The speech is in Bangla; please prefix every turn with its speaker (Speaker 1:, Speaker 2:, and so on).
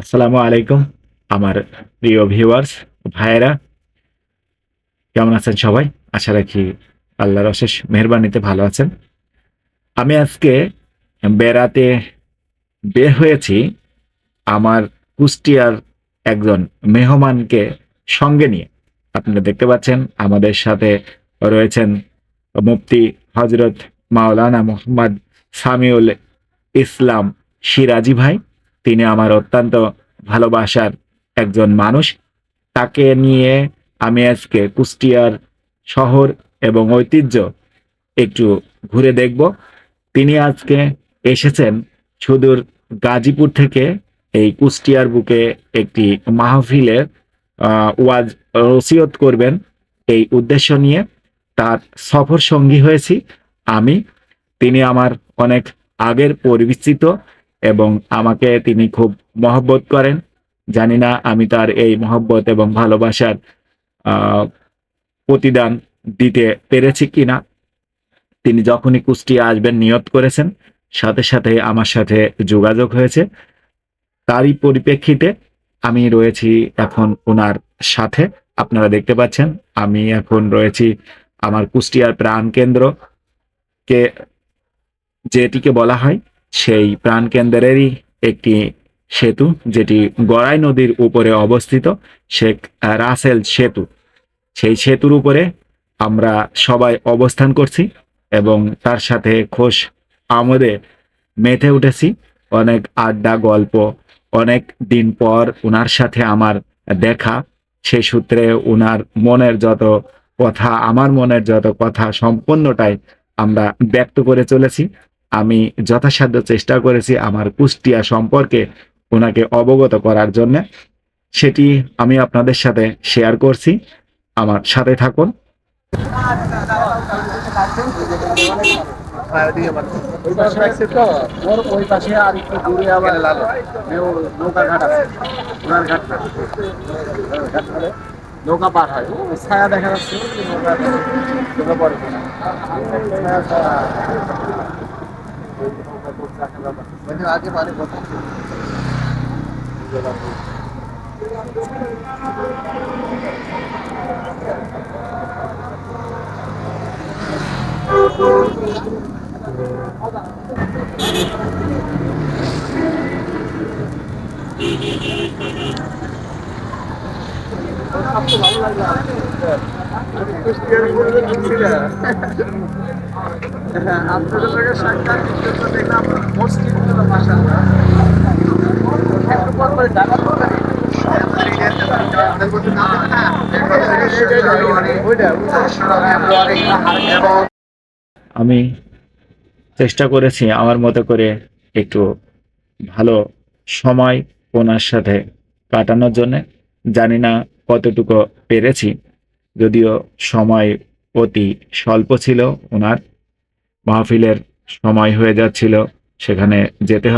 Speaker 1: আসসালামু আলাইকুম, আমার প্রিয় ভিউয়ার্স ভাইয়েরা। কেমন আছেন সবাই? আশা রাখি আল্লাহর অশেষ মেহরবানিতে ভালো আছেন। আমি আজকে বেড়াতে বের হয়েছি আমার কুষ্টিয়ার একজন মেহমানকে সঙ্গে নিয়ে। আপনারা দেখতে পাচ্ছেন, আমাদের সাথে রয়েছেন মুফতি হজরত মাওলানা মোহাম্মদ সামিউল ইসলাম সিরাজি ভাই। তিনি আমার অত্যন্ত ভালোবাসার একজন মানুষ। তাকে নিয়ে আমি আজকে কুষ্টিয়ার শহর এবং ঐতিহ্য একটু ঘুরে দেখব। তিনি আজকে এসেছেন সুদূর গাজীপুর থেকে এই কুষ্টিয়ার বুকে একটি মাহফিলের ওয়াজ রসিয়ত করবেন এই উদ্দেশ্য নিয়ে। তার সফর সঙ্গী হয়েছি আমি। তিনি আমার অনেক আগের পরিচিত এবং আমাকে তিনি খুব মহব্বত করেন। জানি না আমি তার এই মহব্বত এবং ভালোবাসার প্রতিদান দিতে পেরেছি কিনা। তিনি যখনই কুষ্টিয়া আসবেন নিয়ত করেছেন, সাথে সাথে আমার সাথে যোগাযোগ হয়েছে। তারই পরিপ্রেক্ষিতে আমি রয়েছি এখন ওনার সাথে। আপনারা দেখতে পাচ্ছেন, আমি এখন রয়েছি আমার কুষ্টিয়ার প্রাণ কেন্দ্র কে, যেটিকে বলা হয় সেই প্রাণকেন্দ্রেরই একটি সেতু, যেটি গড়াই নদীর উপরে অবস্থিত। শেখ রাসেল সেতু। সেই সেতুর উপরে আমরা সবাই অবস্থান করছি এবং তার সাথে খোশ আমোদে মেতে উঠেছি। অনেক আড্ডা, গল্প, অনেক দিন পর ওনার সাথে আমার দেখা। সেই সূত্রে ওনার মনের যত কথা, আমার মনের যত কথা সম্পূর্ণটাই আমরা ব্যক্ত করে চলেছি। আমি যথাসাধ্য চেষ্টা করেছি আমার কুষ্টিয়া সম্পর্কে ওনাকে অবগত করার জন্য। সেটি আমি আপনাদের সাথে শেয়ার করছি। আমার সাথে থাকুন।
Speaker 2: দেখা যাচ্ছে ওই নৌকা নৌকা পরে ছায়া ছায়া
Speaker 1: আমি চেষ্টা করেছি আমার মতো করে একটু ভালো সময় ওনার সাথে কাটানোর জন্য। জানি না কতটুকু পেরেছি। যদিও সময় অতি স্বল্প ছিল ওনার মাহফিলের সময় হয়ে যাচ্ছিল সেখানে যেতে হবে।